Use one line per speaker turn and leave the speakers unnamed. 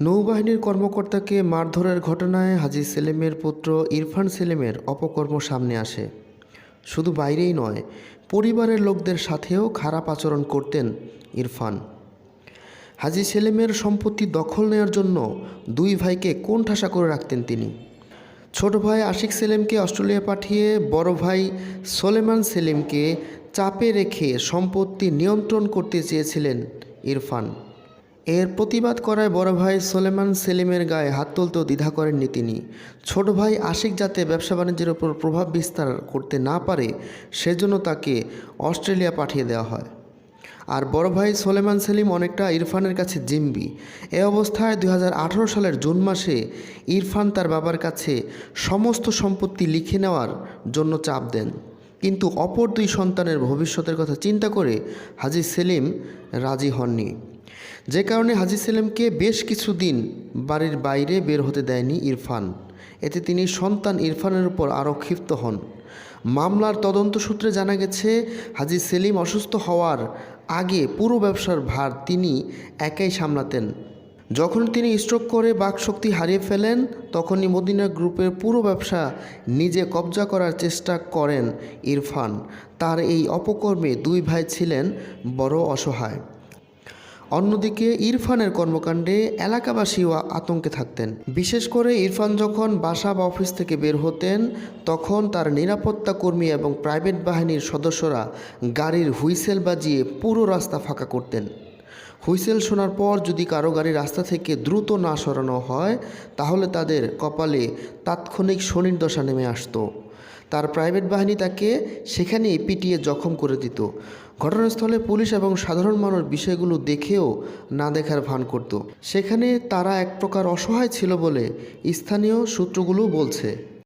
নৌবাহিনীর কর্মকর্তাকে মারধরের ঘটনায় হাজি সেলিমের পুত্র ইরফান সেলিমের অপকর্ম সামনে আসে। শুধু বাইরেই নয়, পরিবারের লোকদের সাথেও খারাপ আচরণ করতেন ইরফান। হাজি সেলিমের সম্পত্তি দখল নেওয়ার জন্য দুই ভাইকে কোণঠাসা করে রাখতেন তিনি। ছোট ভাই আশিক সেলিমকে অস্ট্রেলিয়া পাঠিয়ে, বড় ভাই সোলেমান সেলিমকে চাপে রেখে সম্পত্তি নিয়ন্ত্রণ করতে চেয়েছিলেন ইরফান। এর প্রতিবাদ করায় বড় ভাই সোলেমান সেলিমের গায়ে হাত তুলতেও দ্বিধা করেননি তিনি। ছোট ভাই আশিক যাতে ব্যবসা বাণিজ্যের ওপর প্রভাব বিস্তার করতে না পারে, সেজন্য তাকে অস্ট্রেলিয়া পাঠিয়ে দেওয়া হয়। আর বড় ভাই সোলেমান সেলিম অনেকটা ইরফানের কাছে জিম্বি। এ অবস্থায় দুই হাজার আঠারো সালের জুন মাসে ইরফান তার বাবার কাছে সমস্ত সম্পত্তি লিখে নেওয়ার জন্য চাপ দেন। কিন্তু অপর দুই সন্তানের ভবিষ্যতের কথা চিন্তা করে হাজি সেলিম রাজি হননি। যে কারণে হাজি সেলিমকে বেশ কিছুদিন বাড়ির বাইরে বের হতে দেয়নি ইরফান। এতে তিনি সন্তান ইরফানের উপর আরও ক্ষিপ্ত হন। মামলার তদন্ত সূত্রে জানা গেছে, হাজি সেলিম অসুস্থ হওয়ার আগে পুরো ব্যবসার ভার তিনি একাই সামলাতেন। যখন তিনি স্ট্রোক করে বাকশক্তি হারিয়ে ফেলেন, তখনই মদিনা গ্রুপের পুরো ব্যবসা নিজে কবজা করার চেষ্টা করেন ইরফান। তার এই অপকর্মে দুই ভাই ছিলেন বড় অসহায়। অন্যদিকে ইরফানের কর্মকাণ্ডে এলাকাবাসীও আতঙ্কে থাকতেন। বিশেষ করে ইরফান যখন বাসা বা অফিস থেকে বের হতেন, তখন তার নিরাপত্তা কর্মী এবং প্রাইভেট বাহিনীর সদস্যরা গাড়ির হুইসেল বাজিয়ে পুরো রাস্তা ফাঁকা করতেন। হুইসেল শোনার পর যদি কারও গাড়ি রাস্তা থেকে দ্রুত না সরানো হয়, তাহলে তাদের কপালে তাৎক্ষণিক শনির দশা নেমে আসতো। তার প্রাইভেট বাহিনী তাকে সেখানেই পিটিয়ে জখম করে দিত। ঘটনাস্থলে পুলিশ এবং সাধারণ মানুষ বিষয়গুলো দেখেও না দেখার ভান করত। সেখানে তারা এক প্রকার অসহায় ছিল বলে স্থানীয় সূত্রগুলো বলছে।